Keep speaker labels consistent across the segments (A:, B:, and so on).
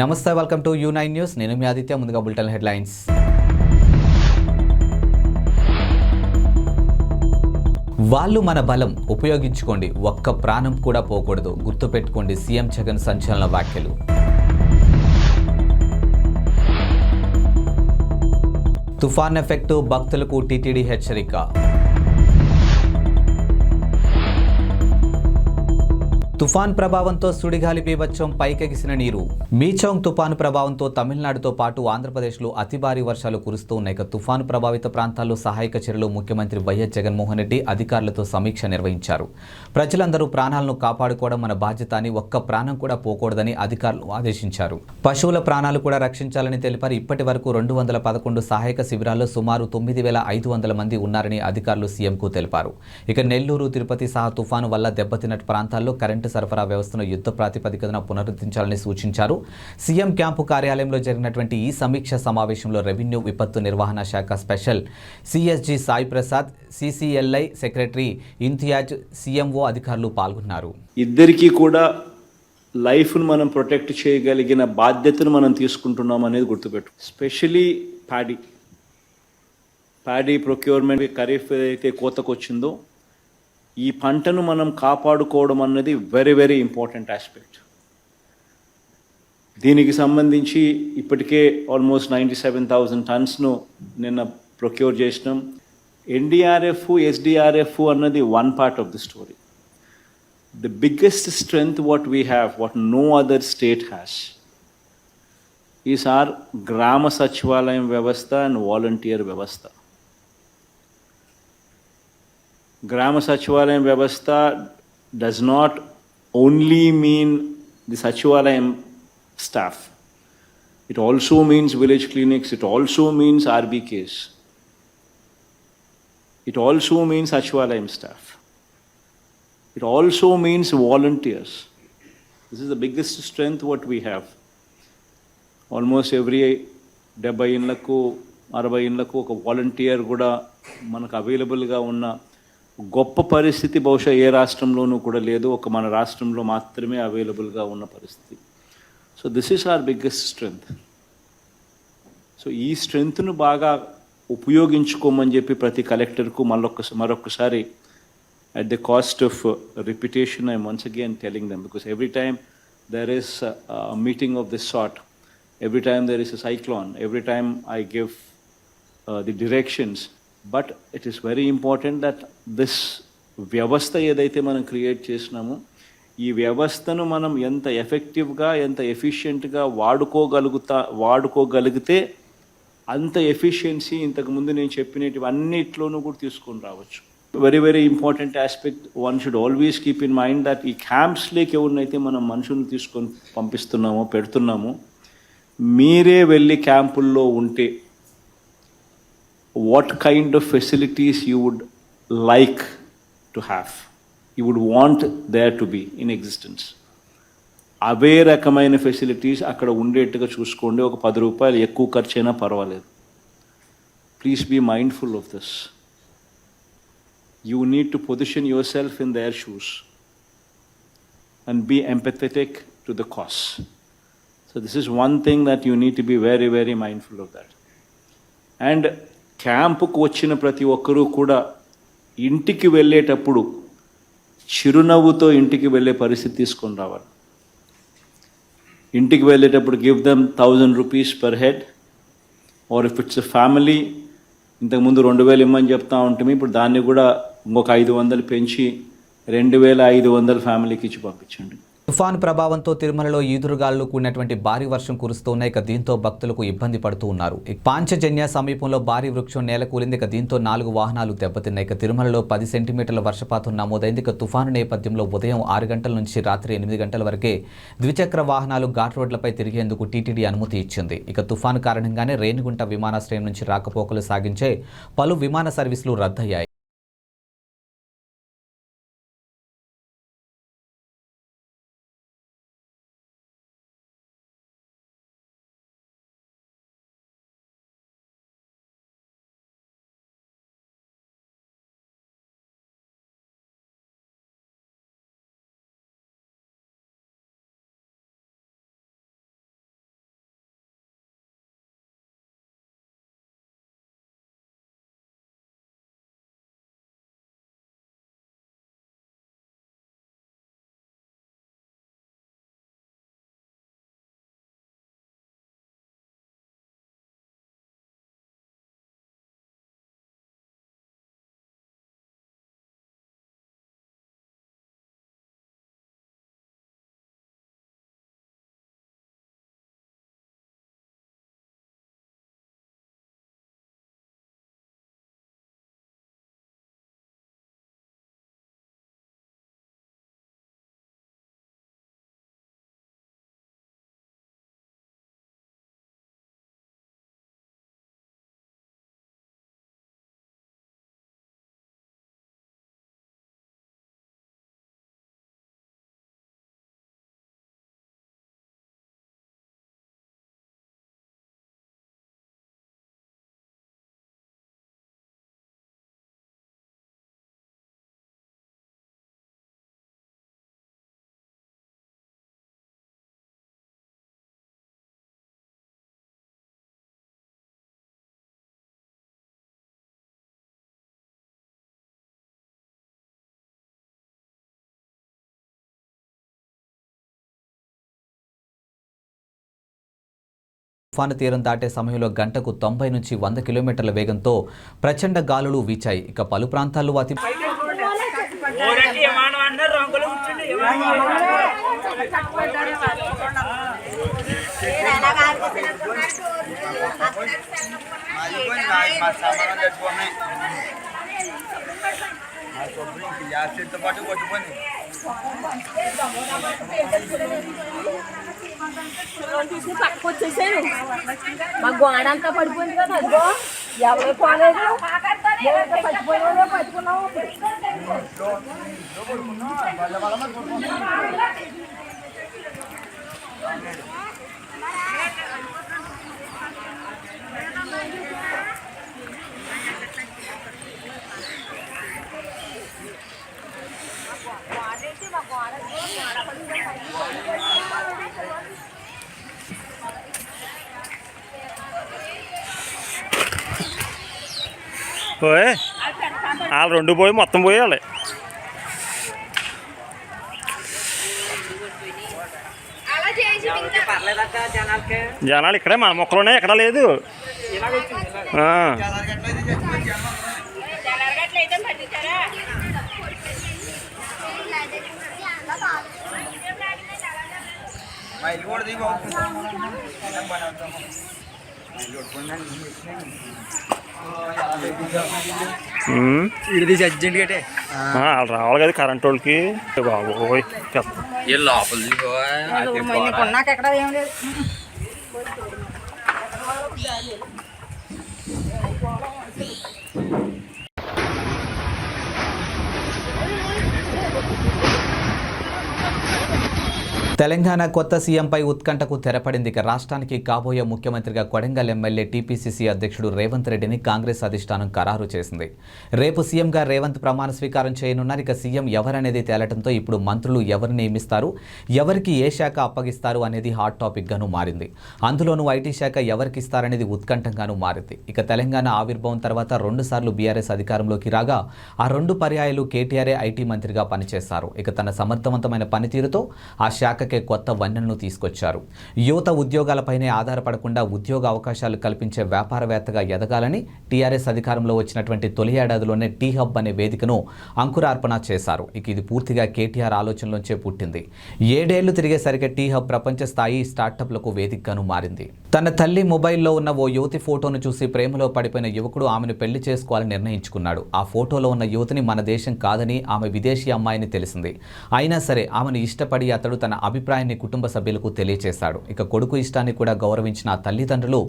A: నమస్తే welcome to U nine news నేను మీ ఆదిత్య ముందుగా బులెటిన్ హెడ్లైన్స్ వాళ్ళు మన బలం ఉపయోగించుకోండి. ఒక్క ప్రాణం కూడా పోకూడదు. గుర్తుపెట్టుకోండి సీఎం జగన్ సంచలన వ్యాఖ్యలు. తుఫాన్ ఎఫెక్టు భక్తులకు టీటీడీ హెచ్చరిక. తుఫాన్ ప్రభావంతో సుడిగాలి బీభత్సం పైకెగిసిన నీరు. మీచౌంగ్ తుఫాను ప్రభావంతో తమిళనాడుతో పాటు ఆంధ్రప్రదేశ్లో అతి భారీ వర్షాలు కురుస్తూ ఉన్నాయి. ఇక తుఫాను ప్రభావిత ప్రాంతాల్లో సహాయక చర్యలు ముఖ్యమంత్రి వైఎస్ జగన్మోహన్ రెడ్డి అధికారులతో సమీక్ష నిర్వహించారు. ప్రజలందరూ ప్రాణాలను కాపాడుకోవడం మన బాధ్యత అని ఒక్క ప్రాణం కూడా పోకూడదని అధికారులు ఆదేశించారు. పశువుల ప్రాణాలు కూడా రక్షించాలని తెలిపారు. ఇప్పటి వరకు రెండు వందల పదకొండు సహాయక శిబిరాల్లో సుమారు తొమ్మిది వేల ఐదు వందల మంది ఉన్నారని అధికారులు సీఎంకు తెలిపారు. ఇక నెల్లూరు తిరుపతి సహా తుఫాను వల్ల దెబ్బతిన్న ప్రాంతాల్లో కరెంటు సరఫరా వ్యవస్థను యుద్ధ ప్రాతిపదికన పునరుద్ధరించాలని సూచించారు. సీఎం క్యాంపు కార్యాలయంలో జరిగినటువంటి ఈ సమీక్ష సమావేశంలో రెవెన్యూ విపత్తు నిర్వహణ శాఖ special CSG Sai Prasad CCLA secretary Imtiaz CMO అధికారులు పాల్గొన్నారు.
B: ఇద్దరికీ కూడా లైఫ్ను మనం ప్రొటెక్ట్ చేయగలిగిన బాధ్యతను మనం తీసుకుంటున్నాం అనేది గుర్తుపెట్టు. Specially paddy. Paddy procurement kharif ఏదైతే కోతకు వచ్చిందో ఈ పంటను మనం కాపాడుకోవడం అన్నది వెరీ వెరీ ఇంపార్టెంట్ ఆస్పెక్ట్ దీనికి సంబంధించి ఇప్పటికే ఆల్మోస్ట్ నైంటీ సెవెన్ థౌజండ్ టన్స్ను నిన్న ప్రొక్యూర్ చేసినాం. ఎన్డీఆర్ఎఫ్ ఎస్డిఆర్ఎఫ్ అన్నది one part of the story the biggest strength what we have what no other state has is Grama Sachivalayam వ్యవస్థ అండ్ వాలంటీర్ వ్యవస్థ Grama Sachivalayam Vyavastha does not only mean the Sachivalayam staff. It also means village clinics, it also means RBKs. It also means Sachivalayam staff. It also means volunteers. This is the biggest strength what we have. Almost every డెబ్బై ఇళ్ళకు అరవై ఇళ్ళకు ఒక volunteer కూడా మనకు అవైలబుల్గా ఉన్న గొప్ప పరిస్థితి బహుశా ఏ రాష్ట్రంలోనూ కూడా లేదు. ఒక మన రాష్ట్రంలో మాత్రమే అవైలబుల్గా ఉన్న పరిస్థితి. So this is our biggest strength so ఈ స్ట్రెంగ్త్ను బాగా ఉపయోగించుకోమని చెప్పి ప్రతి కలెక్టర్కు మళ్ళొక్క మరొకసారి at the cost of reputation I once again telling them because every time there is meeting of this short every time there is a cyclone every time I give the directions but it is very important that this వ్యవస్థ ఏదైతే మనం create చేసినామో ఈ వ్యవస్థను మనం ఎంత ఎఫెక్టివ్గా ఎంత ఎఫిషియెంట్గా వాడుకోగలుగుతా వాడుకోగలిగితే అంత ఎఫిషియన్సీ ఇంతకుముందు నేను చెప్పినవి అన్నిట్లోనూ కూడా తీసుకొని రావచ్చు. Very very important aspect one should always keep in mind that ఈ క్యాంప్స్లోకి ఎవరినైతే మనం మనుషులను తీసుకొని పంపిస్తున్నామో పెడుతున్నామో మీరే వెళ్ళి క్యాంపుల్లో ఉంటే What kind of facilities you would like to have you would want there to be in existence అవే రకమైన ఫెసిలిటీస్ అక్కడ ఉండేట్టుగా చూసుకోండి ఒక పది రూపాయలు ఎక్కువ ఖర్చు అయినా పర్వాలేదు please be mindful of this you need to position yourself in their shoes and be empathetic to the cause. So, this is one thing that you need to be very, very mindful of that. And క్యాంపుకు వచ్చిన ప్రతి ఒక్కరూ కూడా ఇంటికి వెళ్ళేటప్పుడు చిరునవ్వుతో ఇంటికి వెళ్ళే పరిస్థితి తీసుకొని రావాలి. ఇంటికి వెళ్ళేటప్పుడు give them thousand rupees per head or if it's family ఇంతకుముందు రెండు వేలు ఇమ్మని చెప్తా ఉంటుంది ఇప్పుడు దాన్ని కూడా ఇంకొక ఐదు వందలు పెంచి రెండు వేల ఐదు వందలు ఫ్యామిలీకి ఇచ్చి పంపించండి.
A: తుఫాన్ ప్రభావంతో తిరుమలలో ఈదురుగాలు కూడినటువంటి భారీ వర్షం కురుస్తున్నాయి ఇక దీంతో భక్తులకు ఇబ్బంది పడుతూ ఉన్నారు. పాంచజన్య సమీపంలో భారీ వృక్షం నేల కూలింది. ఇక దీంతో నాలుగు వాహనాలు దెబ్బతిన్నాయి. ఇక తిరుమలలో పది సెంటీమీటర్ల వర్షపాతం నమోదైంది. ఇక తుఫాను నేపథ్యంలో ఉదయం ఆరు గంటల నుంచి రాత్రి ఎనిమిది గంటల వరకే ద్విచక్ర వాహనాలు ఘాట్ రోడ్లపై తిరిగేందుకు టీటీడీ అనుమతి ఇచ్చింది. ఇక తుఫాను కారణంగానే రేణిగుంట విమానాశ్రయం నుంచి రాకపోకలు సాగించే పలు విమాన సర్వీసులు రద్దయ్యాయి. తుఫాను తీరం దాటే సమయంలో గంటకు తొంభై నుంచి వంద కిలోమీటర్ల వేగంతో ప్రచండ గాలులు వీచాయి. ఇక పలు ప్రాంతాల్లో అతి
C: పాటు
D: పక్కకు వచ్చేసాను మా గోడ అంతా పడిపోయింది కదా అదిగో. ఎవరు పోలేదు? పట్టుకున్నావు
E: పట్టుకున్నావు వాళ్ళు రెండు పోయి మొత్తం పోయాలి జనాలు ఇక్కడే మన మొక్కలోనే ఎక్కడ లేదు ఆ.
C: మా ఇల్లు కూడా అర్జెంట్
E: వాళ్ళు రావాలి కదా కరెంట్ వాళ్ళకి. బాబోయ్
C: లోపల దిగి
D: కొన్నాక ఎక్కడ ఏం లేదు
A: తెలంగాణ కొత్త సీఎంపై ఉత్కంఠకు తెరపడింది ఇక రాష్ట్రానికి కాబోయే ముఖ్యమంత్రిగా కొడంగల్ ఎమ్మెల్యే టీపీసీసీ అధ్యక్షుడు రేవంత్ రెడ్డిని కాంగ్రెస్ అధిష్టానం ఖరారు చేసింది. రేపు సీఎంగా రేవంత్ ప్రమాణ స్వీకారం చేయనున్నారు. ఇక సీఎం ఎవరనేది తేలటంతో ఇప్పుడు మంత్రులు ఎవరు నియమిస్తారు? ఎవరికి ఏ శాఖ అప్పగిస్తారు అనేది హాట్ టాపిక్గాను మారింది. అందులోనూ ఐటీ శాఖ ఎవరికి ఇస్తారనేది ఉత్కంఠంగాను మారింది. ఇక తెలంగాణ ఆవిర్భావం తర్వాత రెండుసార్లు బీఆర్ఎస్ అధికారంలోకి రాగా ఆ రెండు పర్యాయాలు కేటీఆర్ఏ ఐటీ మంత్రిగా పనిచేశారు. ఇక తన సమర్థవంతమైన పనితీరుతో ఆ శాఖ శాఖకే కొత్త వన్నెలను తీసుకొచ్చారు. యువత ఉద్యోగాలపైనే ఆధారపడకుండా ఉద్యోగ అవకాశాలు కల్పించే వ్యాపారవేత్తగా ఎదగాలని టీఆర్ఎస్ అధికారంలో వచ్చినటువంటి తొలి ఏడాదిలోనే టీ హబ్ అనే వేదికను అంకురార్పణ చేశారు. ఇక ఇది పూర్తిగా కేటీఆర్ ఆలోచనలోంచే పుట్టింది. ఏడేళ్ళు తిరిగేసరికి టీ హబ్ ప్రపంచ స్థాయి స్టార్టప్లకు వేదికగాను మారింది. తన తల్లి మొబైల్లో ఉన్న ఓ యువతి ఫోటోను చూసి ప్రేమలో పడిపోయిన యువకుడు ఆమెను పెళ్ళి చేసుకోవాలని నిర్ణయించుకున్నాడు. ఆ ఫోటోలో ఉన్న యువతిని మన దేశం కాదని ఆమె విదేశీ అమ్మాయిని తెలిసింది. అయినా సరే ఆమెను ఇష్టపడి అతడు తన అభిప్రాయాన్ని కుటుంబ సభ్యులకు తెలియచేశాడు. ఇక కొడుకు ఇష్టాన్ని కూడా గౌరవించిన తల్లిదండ్రులు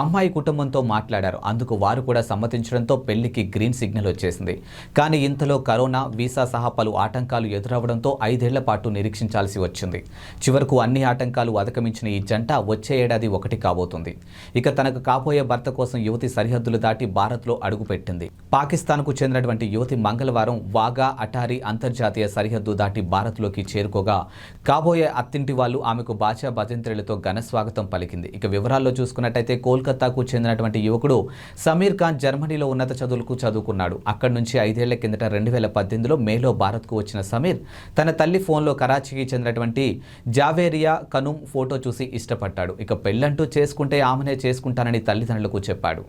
A: అమ్మాయి కుటుంబంతో మాట్లాడారు. అందుకు వారు కూడా సమ్మతించడంతో పెళ్ళికి గ్రీన్ సిగ్నల్ వచ్చేసింది. కానీ ఇంతలో కరోనా వీసా సహా పలు ఆటంకాలు ఎదురవడంతో ఐదేళ్ళ పాటు నిరీక్షించాల్సి వచ్చింది. చివరకు అన్ని ఆటంకాలు అధిగమించిన ఈ జంట వచ్చే ఏడాది ఒకటి కాబోతుంది. ఇక తనకు కాబోయే భర్త కోసం యువతి సరిహద్దులు దాటి భారత్లో అడుగుపెట్టింది. పాకిస్తాన్కు చెందినటువంటి యువతి మంగళవారం వాగా అటారీ అంతర్జాతీయ సరిహద్దు దాటి భారత్లోకి చేరుకోగా కాబోయే అత్తింటి వాళ్ళు ఆమెకు బాచా భజంత్రులతో ఘన స్వాగతం పలికింది. ఇక వివరాల్లో చూసుకున్నట్టయితే కోల్కతాకు చెందినటువంటి యువకుడు సమీర్ ఖాన్ జర్మనీలో ఉన్నత చదువులకు చదువుకున్నాడు. అక్కడి నుంచి ఐదేళ్ళ కిందట రెండు వేల పద్దెనిమిదిలో మేలో భారత్కు వచ్చిన సమీర్ తన తల్లి ఫోన్లో కరాచీకి చెందినటువంటి జావేరియా కనుమ్ ఫోటో చూసి ఇష్టపడ్డాడు. ఇక పెళ్ళంటూ చేసుకుంటే ఆమెనే చేసుకుంటానని తల్లిదండ్రులకు చెప్పాడు.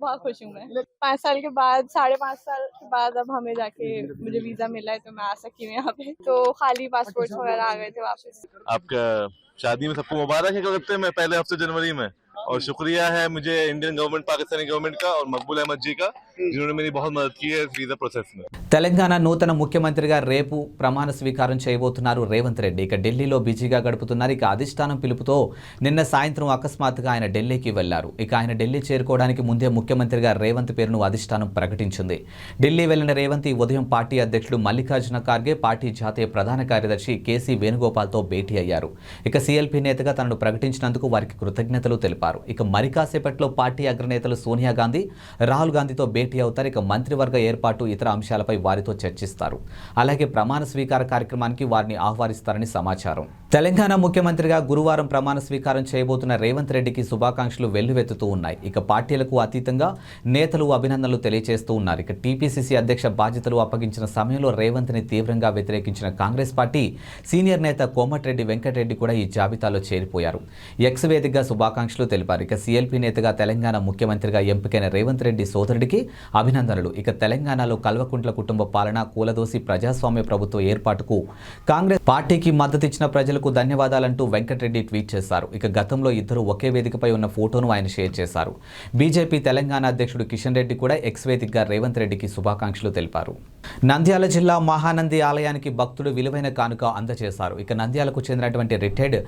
F: बहुत खुश हूँ मैं। पाँच साल के बाद साढ़े पाँच साल के बाद अब हमें जाके मुझे वीज़ा मिला है तो मैं आ सकी हूँ यहाँ पे। तो खाली पासपोर्ट वगैरह आ गए थे वापस।
G: आपका शादी में सबको मुबारक है करते हैं? मैं पहले हफ़्ते जनवरी में। और शुक्रिया है मुझे इंडियन गवर्नमेंट पाकिस्तानी गवर्नमेंट का और मकबूल अहमद जी का जिन्होंने मेरी बहुत मदद की है इस वीजा प्रोसेस में
A: తెలంగాణ నూతన ముఖ్యమంత్రిగా రేపు ప్రమాణ స్వీకారం చేయబోతున్నారు రేవంత్ రెడ్డి ఇక ఢిల్లీలో బిజీగా గడుపుతున్నారు ఇక అధిష్టానం పిలుపుతో నిన్న సాయంత్రం అకస్మాత్తుగా ఆయన ఢిల్లీకి వెళ్లారు ఇక ఆయన ఢిల్లీ చేరుకోవడానికి ముందే ముఖ్యమంత్రిగా రేవంత్ పేరును అధిష్టానం ప్రకటించింది ఢిల్లీ వెళ్లిన రేవంత్ ఈ ఉదయం పార్టీ అధ్యక్షుడు మల్లికార్జున ఖార్గే పార్టీ జాతీయ ప్రధాన కార్యదర్శి కేసీ వేణుగోపాల్తో భేటీ అయ్యారు ఇక సీఎల్పీ నేతగా తనను ప్రకటించినందుకు వారికి కృతజ్ఞతలు తెలిపారు ఇక మరి కాసేపట్లో పార్టీ అగ్రనేతలు సోనియా గాంధీ రాహుల్ గాంధీతో భేటీ అవుతారు. ఇక మంత్రివర్గ ఏర్పాటు ఇతర అంశాలపై వారితో చర్చిస్తారు. అలాగే ప్రమాణ స్వీకార కార్యక్రమానికి వారిని ఆహ్వానిస్తారని సమాచారం. తెలంగాణ ముఖ్యమంత్రిగా గురువారం ప్రమాణ స్వీకారం చేయబోతున్న రేవంత్ రెడ్డికి శుభాకాంక్షలు వెల్లువెత్తుతూ ఉన్నాయి. ఇక పార్టీలకు అతీతంగా నేతలు అభినందనలు తెలియజేస్తూ ఉన్నారు. ఇక టీపీసీసీ అధ్యక్ష బాధ్యతలు అప్పగించిన సమయంలో రేవంత్ని తీవ్రంగా వ్యతిరేకించిన కాంగ్రెస్ పార్టీ సీనియర్ నేత కోమటిరెడ్డి వెంకటరెడ్డి కూడా ఈ జాబితాలో చేరిపోయారు. ఎక్స్ వేదికగా శుభాకాంక్షలు తెలిపారు. ఇక సీఎల్పీ నేతగా తెలంగాణ ముఖ్యమంత్రిగా ఎంపికైన రేవంత్ రెడ్డి సోదరుడికి అభినందనలు. ఇక తెలంగాణలో కల్వకుంట్ల కుటుంబ పాలన కూలదోసి ప్రజాస్వామ్య ప్రభుత్వ ఏర్పాటుకు కాంగ్రెస్ పార్టీకి మద్దతిచ్చిన ప్రజలకు ధన్యవాదాలంటూ వెంకటరెడ్డి ట్వీట్ చేశారు. ఇక గతంలో ఇద్దరు ఒకే వేదికపై ఉన్న ఫోటోను ఆయన షేర్ చేశారు. బీజేపీ తెలంగాణ అధ్యక్షుడు కిషన్ రెడ్డి కూడా ఎక్స్ వేదికగా రేవంత్ రెడ్డికి శుభాకాంక్షలు తెలిపారు. నంద్యాల జిల్లా మహానంది ఆలయానికి భక్తుడు విలువైన కానుక అందజేశారు. ఇక నంద్యాలకు చెందినటువంటి రిటైర్డ్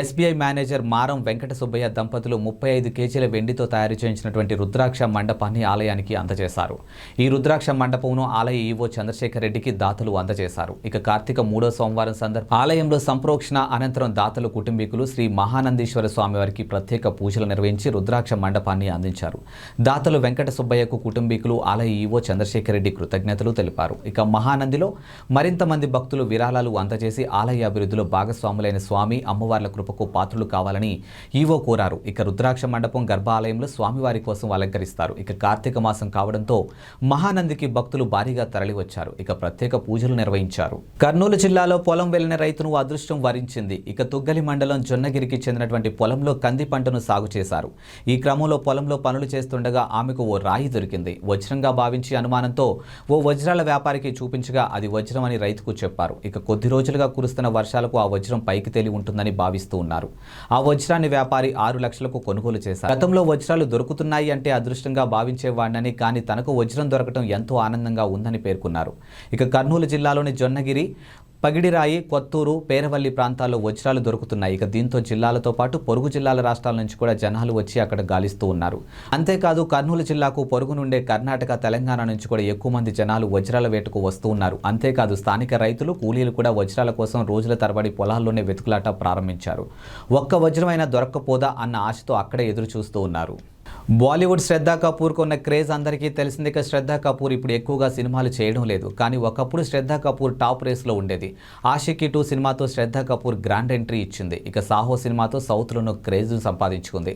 A: ఎస్బీఐ మేనేజర్ మారం వెంకట సుబ్బయ్య దంపతులు ముప్పై ఐదు కేజీల వెండితో తయారు చేయించినటువంటి రుద్రాక్ష మండపాన్ని ఆలయానికి అందజేశారు. ఈ రుద్రాక్ష మండపంను ఆలయ ఈవో చంద్రశేఖర్ రెడ్డికి దాతలు అందజేశారు. ఇక కార్తీక మూడో సోమవారం సందర్భ ఆలయంలో సంప్రోక్షణ అనంతరం దాతలు కుటుంబీకులు శ్రీ మహానందీశ్వర స్వామివారికి ప్రత్యేక పూజలు నిర్వహించి రుద్రాక్ష మండపాన్ని అందించారు. దాతలు వెంకట సుబ్బయ్యకు కుటుంబీకులు ఆలయ ఈవో చంద్రశేఖర్ రెడ్డి కృతజ్ఞతలు తెలిపారు. ఇక మహానందిలో మరింత మంది భక్తులు విరాళాలు అందజేసి ఆలయ అభివృద్ధిలో భాగస్వాములైన స్వామి అమ్మవార్ల కృపకు పాత్రులు కావాలని ఈవో కోరారు. ఇక రుద్రాక్ష మండపం గర్భాలయంలో స్వామివారి కోసం అలంకరిస్తారు. ఇక కార్తీక మాసం కావడంతో మహానందికి భక్తులు భారీగా తరలివచ్చారు. ఇక ప్రత్యేక పూజలు నిర్వహించారు. కర్నూలు జిల్లాలో పొలం వెళ్ళిన రైతును అదృష్టం వరించింది ఇక తుగ్గలి మండలం జొన్నగిరికి చెందినటువంటి పొలంలో కంది పంటను సాగు చేశారు. ఈ క్రమంలో పొలంలో పనులు చేస్తుండగా ఆమెకు ఓ రాయి దొరికింది. వజ్రంగా భావించి అనుమానంతో ఓ వజ్రాల వ్యాపారికి చూపించగా అది వజ్రం అని రైతుకు చెప్పారు. ఇక కొద్ది రోజులుగా కురుస్తున్న వర్షాలకు ఆ వజ్రం పైకి తేలి ఉంటుందని భావిస్తూ ఉన్నారు. ఆ వజ్రాన్ని వ్యాపారి ఆరు లక్షలకు కొనుగోలు చేశారు. గతంలో వజ్రాలు దొరుకుతున్నాయి అంటే అదృష్టంగా భావించేవాడినని కానీ తనకు వజ్రం దొరకటం ఎంతో ఆనందంగా ఉందని పేర్కొన్నారు. ఇక కర్నూలు జిల్లాలోని జొన్నగిరి పగిడిరాయి కొత్తూరు పేరవల్లి ప్రాంతాల్లో వజ్రాలు దొరుకుతున్నాయి. ఇక దీంతో జిల్లాలతో పాటు పొరుగు జిల్లాల రాష్ట్రాల నుంచి కూడా జనాలు వచ్చి అక్కడ గాలిస్తూ ఉన్నారు. అంతేకాదు కర్నూలు జిల్లాకు పొరుగు నుండే కర్ణాటక తెలంగాణ నుంచి కూడా ఎక్కువ మంది జనాలు వజ్రాల వేటకు వస్తూ ఉన్నారు. అంతేకాదు స్థానిక రైతులు కూలీలు కూడా వజ్రాల కోసం రోజుల తరబడి పొలాల్లోనే వెతుకులాట ప్రారంభించారు. ఒక్క వజ్రమైనా దొరక్కపోదా అన్న ఆశతో అక్కడే ఎదురు చూస్తూ ఉన్నారు. బాలీవుడ్ శ్రద్ధా కపూర్కు ఉన్న క్రేజ్ అందరికీ తెలిసింది ఇక శ్రద్ధా కపూర్ ఇప్పుడు ఎక్కువగా సినిమాలు చేయడం లేదు. కానీ ఒకప్పుడు శ్రద్ధా కపూర్ టాప్ రేస్లో ఉండేది. ఆషికి టూ సినిమాతో శ్రద్ధా కపూర్ గ్రాండ్ ఎంట్రీ ఇచ్చింది. ఇక సాహో సినిమాతో సౌత్లోనూ క్రేజ్ సంపాదించుకుంది.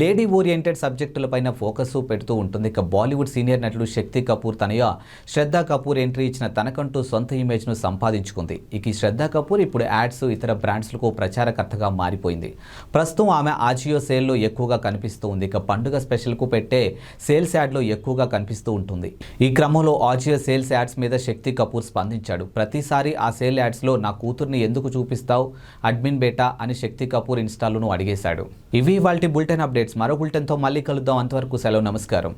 A: లేడీ ఓరియంటెడ్ సబ్జెక్టులపైన ఫోకస్ పెడుతూ ఉంటుంది. ఇక బాలీవుడ్ సీనియర్ నటుడు శక్తి కపూర్ తనయ శ్రద్ధా కపూర్ ఎంట్రీ ఇచ్చిన తనకంటూ సొంత ఇమేజ్ను సంపాదించుకుంది. ఇక ఈ శ్రద్ధా కపూర్ ఇప్పుడు యాడ్స్ ఇతర బ్రాండ్స్లకు ప్రచారకర్తగా మారిపోయింది. ప్రస్తుతం ఆమె ఆజియో సేల్లో ఎక్కువగా కనిపిస్తూ ఉంది. ఇక పండుగ స్పెషల్కు పెట్టే సేల్స్ యాడ్లో ఎక్కువగా కనిపిస్తూ ఉంటుంది. ఈ క్రమంలో ఆజియో సేల్స్ యాడ్స్ మీద శక్తి కపూర్ స్పందించాడు. ప్రతిసారి ఆ సేల్ యాడ్స్లో నా కూతుర్ని ఎందుకు చూపిస్తావు? అడ్మిన్ బేటా అని శక్తి కపూర్ ఇన్స్టాలోనూ అడిగేశాడు. ఇవి వాళ్ళ బులెటిన్ అప్డేట్స్. మరో బులెటిన్తో మళ్ళీ కలుద్దాం. అంతవరకు సెలవు. నమస్కారం.